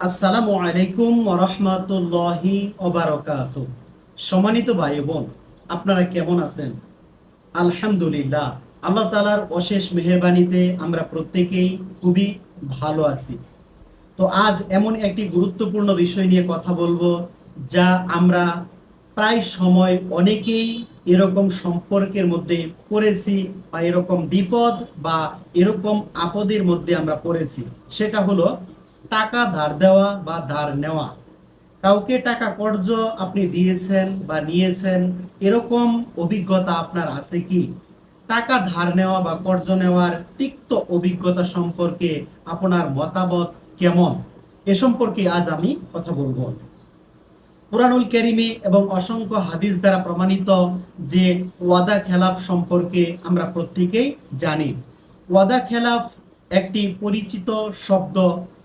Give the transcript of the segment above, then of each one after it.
আসসালামু আলাইকুম রহমতুল্লাহি ওবারকাত। সম্মানিত ভাই বোন আপনারা কেমন আছেন? আলহামদুলিল্লাহ, আল্লাহ তালার অশেষ মেহরবানিতে আমরা প্রত্যেকেই খুবই ভালো আছি। তো আজ এমন একটি গুরুত্বপূর্ণ বিষয় নিয়ে কথা বলব, যা আমরা প্রায় সময় অনেকেই এরকম সম্পর্কের মধ্যে পড়েছি বা এরকম বিপদ বা এরকম আপদের মধ্যে আমরা পড়েছি। সেটা হলো টাকা ধার দেওয়া বা ধার নেওয়া। কাউকে টাকা কর্জ আপনি দিয়েছেন বা নিয়েছেন, এরকম অভিজ্ঞতা আপনার আছে কি? টাকা ধার নেওয়া বা কর্জ নেওয়ার তিক্ত অভিজ্ঞতা সম্পর্কে আপনার মতামত কেমন? এ সম্পর্কে আজ আমি কথা বলব। কোরআনুল কেরিমে এবং অসংখ্য হাদিস দ্বারা প্রমাণিত যে ওয়াদা খেলাফ সম্পর্কে আমরা প্রত্যেকেই জানি। ওয়াদা খেলাফ একটি পরিচিত শব্দ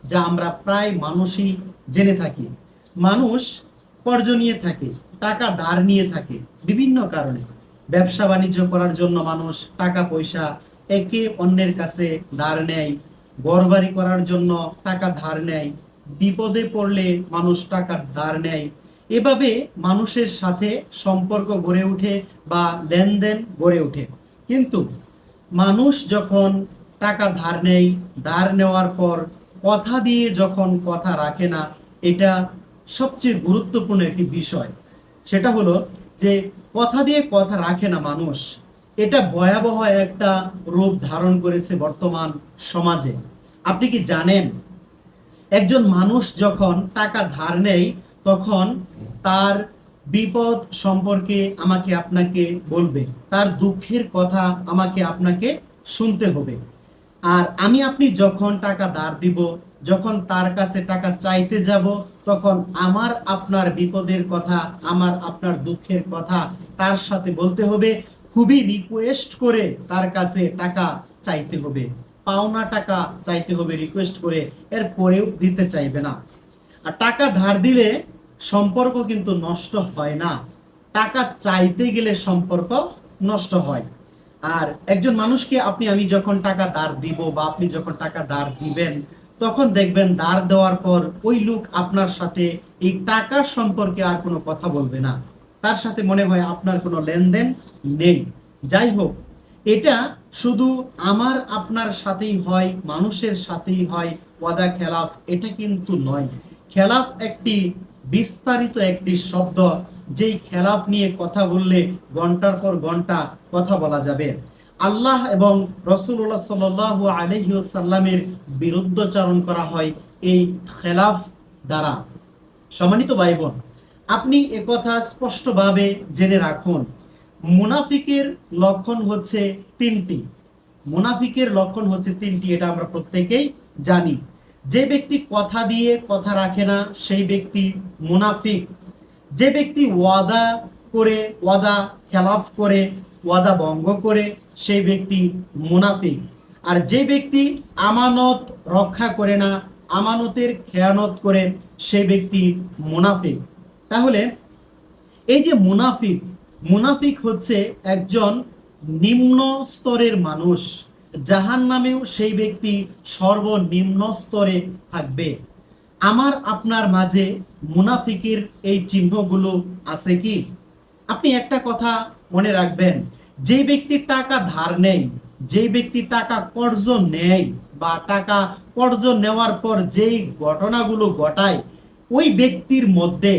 যা আমরা প্রায় মানুষই জেনে থাকি। মানুষ কর্জ নিয়ে থাকে, টাকা ধার নিয়ে থাকে বিভিন্ন কারণে। ব্যবসা বাণিজ্য করার জন্য মানুষ টাকা পয়সা একে অন্যের কাছে ধার নেয়। ঘরবাড়ি করার জন্য টাকা ধার নেয়। বিপদে পড়লে মানুষ টাকা ধার নেয়। এভাবে মানুষের সাথে সম্পর্ক গড়ে ওঠে বা লেনদেন গড়ে ওঠে। কিন্তু মানুষ যখন টাকা ধার নেয়, ধার নেওয়ার পর কথা দিয়ে যখন কথা রাখে না, এটা সবচেয়ে গুরুত্বপূর্ণ একটি বিষয়। সেটা হলো যে, কথা দিয়ে কথা রাখে না মানুষ, এটা ভয়াবহ একটা রূপ ধারণ করেছে বর্তমান সমাজে। আপনি কি জানেন, একজন মানুষ যখন টাকা ধার নেয়, তখন তার বিপদ সম্পর্কে আমাকে আপনাকে বলবে, তার দুঃখের কথা আমাকে আপনাকে শুনতে হবে। আর আমি আপনি যখন টাকা ধার দিব, যখন তার কাছে টাকা চাইতে যাব, তখন আমার আপনার বিপদের কথা, আমার আপনার দুঃখের কথা তার সাথে বলতে হবে। খুবই রিকোয়েস্ট করে তার কাছে টাকা চাইতে হবে। পাওনা টাকা চাইতে হবে রিকোয়েস্ট করে, এর পরেও দিতে চাইবে না। আর টাকা ধার দিলে সম্পর্ক কিন্তু নষ্ট হয় না। টাকা চাইতে গেলে সম্পর্ক নষ্ট হয়। আর একজন মানুষকে আপনি, আমি যখন টাকা ধার দিব বা আপনি যখন টাকা ধার দিবেন, তখন দেখবেন ধার দেওয়ার পর ওই লোক আপনার সাথে এই টাকা সম্পর্কে আর কোনো কথা বলবে না। তার সাথে মনে হয় আপনার কোনো লেনদেন নেই। যাই হোক, এটা শুধু আমার, আপনার সাথেই হয়, মানুষের সাথেই হয়, ওয়াদা খেলাফ, এটা কিন্তু নয়। খেলাফ একটি বিস্তারিত একটি শব্দ, যেই খেলাফ নিয়ে কথা বললে ঘণ্টার পর ঘণ্টা কথা বলা যাবে। আল্লাহ এবং রসুল্লাহ সাল আলহিউসাল্লামের বিরুদ্ধচারণ করা হয় এই খেলাফ দ্বারা। সম্মানিত ভাই বোন আপনি একথা স্পষ্টভাবে জেনে রাখুন। মুনাফিকের লক্ষণ হচ্ছে তিনটি। মুনাফিকের লক্ষণ হচ্ছে তিনটি, এটা আমরা প্রত্যেকেই জানি। যে ব্যক্তি কথা দিয়ে কথা রাখে না, সেই ব্যক্তি মুনাফিক। যে ব্যক্তি ওয়াদা করে, ওয়াদা খেলাফ করে ওয়াদা ভঙ্গ করে সেই ব্যক্তি মুনাফিক। আর যে ব্যক্তি আমানত রক্ষা করে না, আমানতের খেয়ানত করে সেই ব্যক্তি মুনাফিক। তাহলে এই যে মুনাফিক মুনাফিক হচ্ছে একজন নিম্ন স্তরের মানুষ জাহান নামেও সেই ব্যক্তি সর্বনিম্ন স্তরে থাকবে। আমার, আপনার মাঝে মুনাফিকের এই চিহ্নগুলো আছে কি? আপনি একটা কথা মনে রাখবেন যে ব্যক্তি টাকা ধার নেই যে ব্যক্তি টাকা কর্জ নেয় বা টাকা কর্জ নেওয়ার পর যেই ঘটনাগুলো ঘটায়, ওই ব্যক্তির মধ্যে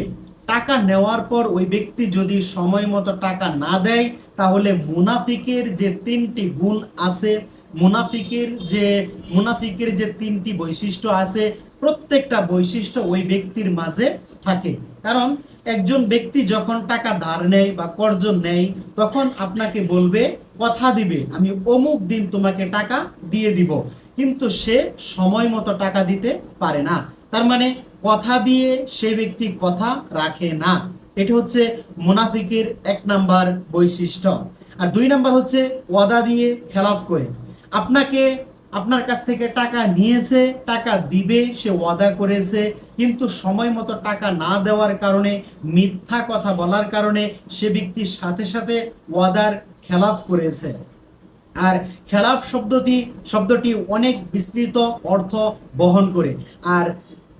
টাকা নেওয়ার পর ওই ব্যক্তি যদি সময় মতো টাকা না দেয়, তাহলে মুনাফিকের যে তিনটি গুণ আছে, মুনাফিকের যে মুনাফিকের যে তিনটি বৈশিষ্ট্য আছে, প্রত্যেকটা বৈশিষ্ট্য ওই ব্যক্তির মাঝে থাকে। কারণ একজন ব্যক্তি যখন টাকা ধার নেয় বা কর্জ নেয়, তখন আপনাকে বলবে, কথা দিবে। আমি অমুক দিন তোমাকে টাকা দিয়ে দিব। কিন্তু সে সময় মতো টাকা দিতে পারে না। তার মানে কথা দিয়ে সে ব্যক্তি কথা রাখে না। এটা হচ্ছে মুনাফিকের এক নাম্বার বৈশিষ্ট্য। আর দুই নাম্বার হচ্ছে, ওয়াদা দিয়ে খেলাফ করে। আপনাকে আপনার কাছ থেকে টাকা নিয়েছে, টাকা দিবে, সে ওয়াদা করেছে, কিন্তু সময় মতো টাকা না দেওয়ার কারণে, মিথ্যা কথা বলার কারণে সে ব্যক্তির সাথে সাথে ওয়াদার খেলাফ করেছে। আর খেলাফ শব্দটি শব্দটি অনেক বিস্তৃত অর্থ বহন করে। আর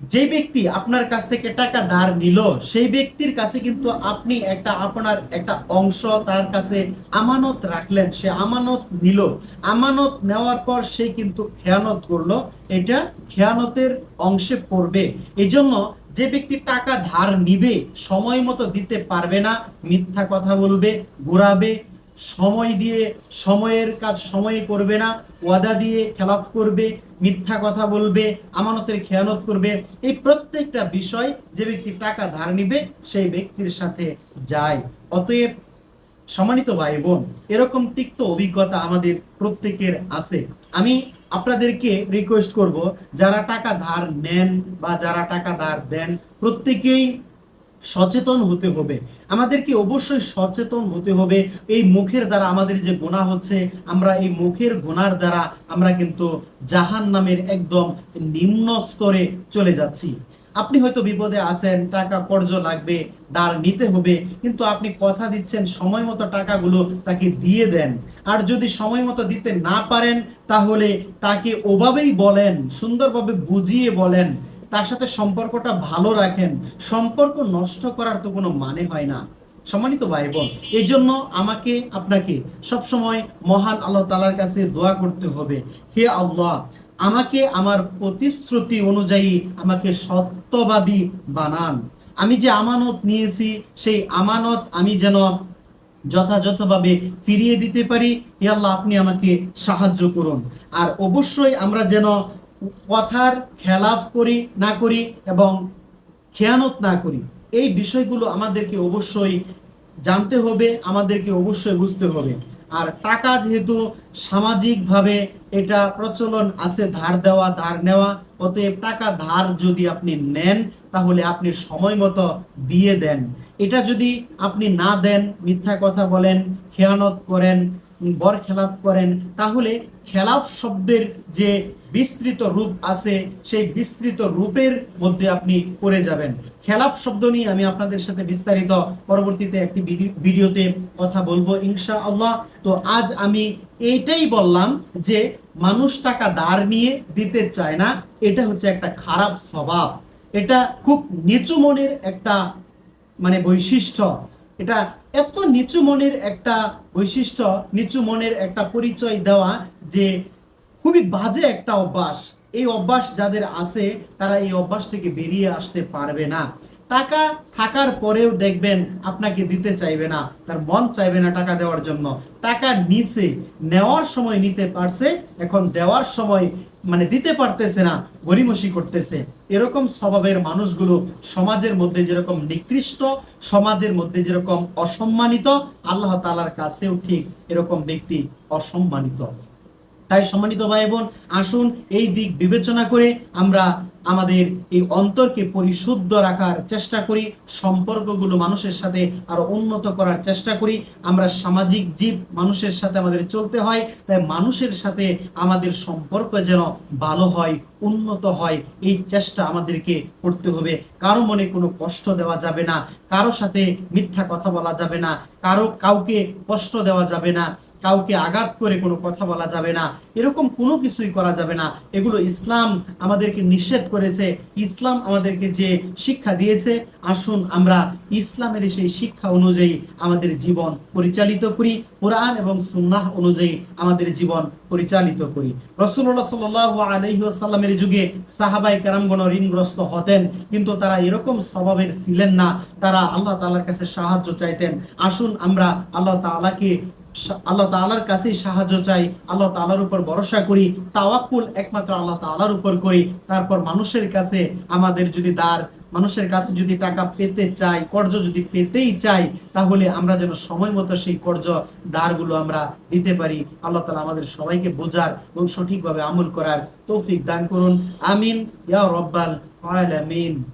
যে ব্যক্তি আপনার কাছ থেকে টাকা ধার নিল, সেই ব্যক্তির কাছে কিন্তু আপনি একটা আপনার একটা অংশ তার কাছে আমানত রাখলেন, সে আমানত নিল। আমানত নেওয়ার পর সে কিন্তু খেয়ানত করল, এটা খেয়ানতের অংশে পড়বে। এই জন্য যে ব্যক্তি টাকা ধার নিবে, সময় মতো দিতে পারবে না, মিথ্যা কথা বলবে, ঘোরাবে সময় দিয়ে সময়ের কাজ সময়ে করবে না, ওয়াদা দিয়ে খেলাফ করবে, মিথ্যা কথা বলবে, আমানতের খেয়ানত করবে। এই প্রত্যেকটা বিষয় যে ব্যক্তি টাকা ধার নিবে, সেই ব্যক্তির সাথে যায়। অতএব সম্মানিত ভাই বোন এরকম তিক্ত অভিজ্ঞতা আমাদের প্রত্যেকের আছে। আমি আপনাদেরকে রিকোয়েস্ট করব, যারা টাকা ধার নেন বা যারা টাকা ধার দেন, প্রত্যেকেই সচেতন হতে হবে। আমাদেরকে অবশ্যই সচেতন হতে হবে। এই মুখের দ্বারা আমাদের যে গোনা হচ্ছে, আমরা এই মুখের গোনার দ্বারা আমরা কিন্তু জাহান নামের একদম নিম্ন স্তরে চলে যাচ্ছি। আপনি হয়তো বিপদে আছেন, টাকা, কর্জ লাগবে, দাঁড় নিতে হবে, কিন্তু আপনি কথা দিচ্ছেন, সময় মতো টাকাগুলো তাকে দিয়ে দেন। আর যদি সময় মতো দিতে না পারেন, তাহলে তাকে ওভাবেই বলেন, সুন্দরভাবে বুঝিয়ে বলেন তার সাথে সম্পর্কটা ভালো রাখেন। সম্পর্ক নষ্ট করার তো কোনো মানে হয় না। সম্মানিত ভাই বোন এই জন্য আমাকে, আপনাকে সবসময় মহান আল্লাহ তালার কাছে দোয়া করতে হবে। হে আল্লাহ, আমাকে আমার প্রতিশ্রুতি অনুযায়ী আমাকে সত্যবাদী বানান। আমি যে আমানত নিয়েছি, সেই আমানত আমি যেন যথাযথভাবে ফিরিয়ে দিতে পারি। হে আল্লাহ, আপনি আমাকে সাহায্য করুন। আর অবশ্যই আমরা যেন কথার খেলাফ করি, না করি এবং খেয়ানত না করি, এই বিষয়গুলো আমাদেরকে অবশ্যই জানতে হবে, আমাদেরকে অবশ্যই বুঝতে হবে। আর টাকা যেহেতু সামাজিকভাবে এটা প্রচলন আছে, ধার দেওয়া, ধার নেওয়া, অতএব টাকা ধার যদি আপনি নেন, তাহলে আপনি সময় মতো দিয়ে দেন। এটা যদি আপনি না দেন, মিথ্যা কথা বলেন, খেয়ানত করেন বর খেলাফ করেন, তাহলে খেলাফ শব্দের যে বিস্তৃত রূপ আছে, সেই বিস্তৃত রূপের মধ্যে আপনি পড়ে যাবেন। খেলাফ শব্দ নিয়ে আমি আপনাদের সাথে বিস্তারিত পরবর্তীতে একটি ভিডিওতে কথা বলব ইনশা আল্লাহ তো আজ আমি এইটাই বললাম যে, মানুষ টাকা ধার নিয়ে দিতে চায় না, এটা হচ্ছে একটা খারাপ স্বভাব। এটা খুব নিচু মনের একটা মানে বৈশিষ্ট্য। এটা এত নিচু মনের একটা বৈশিষ্ট্য, নিচু মনের একটা পরিচয় দেওয়া যে খুবই বাজে একটা অভ্যাস। এই অভ্যাস যাদের আছে, তারা এই অভ্যাস থেকে বেরিয়ে আসতে পারবে না। টাকা থাকার পরেও দেখবেন আপনাকে দিতে চাইবে না। তার মন চাইবে না টাকা দেওয়ার জন্য। টাকা নিছে নেওয়ার সময় নিতে পারছে, এখন দেওয়ার সময় মানে দিতে পারতেছে না গরিমসি করতেছে। এরকম স্বভাবের মানুষগুলো সমাজের মধ্যে যেরকম নিকৃষ্ট, সমাজের মধ্যে যেরকম অসম্মানিত, আল্লাহ তালার কাছেও ঠিক এরকম ব্যক্তি অসম্মানিত। তাই সম্মানিত ভাই বোন আসুন এই দিক বিবেচনা করে আমরা আমাদের এই অন্তরকে পরিশুদ্ধ রাখার চেষ্টা করি, সম্পর্কগুলো মানুষের সাথে আরও উন্নত করার চেষ্টা করি। আমরা সামাজিক জীব মানুষের সাথে আমাদের চলতে হয়, তাই মানুষের সাথে আমাদের সম্পর্ক যেন ভালো হয়, উন্নত হয়, এই চেষ্টা আমাদেরকে করতে হবে। কারও মনে কোনো কষ্ট দেওয়া যাবে না, কারও সাথে মিথ্যা কথা বলা যাবে না, কারও কাউকে কষ্ট দেওয়া যাবে না। কাউকে আঘাত করে কোনো কথা বলা যাবে না, এরকম কোনো কিছুই করা যাবে না। এগুলো ইসলাম আমাদেরকে নিষেধ করেছে। ইসলাম আমাদেরকে যে শিক্ষা দিয়েছে, আসুন আমরা ইসলামের সেই শিক্ষা অনুযায়ী আমাদের জীবন পরিচালিত করি, কোরআন এবং সুন্নাহ অনুযায়ী আমাদের জীবন পরিচালিত করি। রসুল্লাহ সাল আলহিহাসাল্লামের যুগে সাহাবাই কারামগণ ঋণগ্রস্ত হতেন, কিন্তু তারা এরকম স্বভাবের ছিলেন না। তারা আল্লাহ তাআলার কাছে সাহায্য চাইতেন। আসুন আমরা আল্লাহ তাআলাকে আল্লাহ তাআলার কাছেই সাহায্য চাই, আল্লাহ তাআলার উপর ভরসা করি, তাওয়াক্কুল একমাত্র আল্লাহ তাআলার উপর করি। তারপর মানুষের কাছে আমাদের যদি দার মানুষের কাছে যদি টাকা পেতে চাই, কর্জ যদি পেতেই চাই, তাহলে আমরা যেন সময় মতো সেই কর্জ দারগুলো আমরা দিতে পারি। আল্লাহ তালা আমাদের সবাইকে বোঝার এবং সঠিকভাবে আমল করার তৌফিক দান করুন। আমিন। ইয়া রব্বাল আলামিন।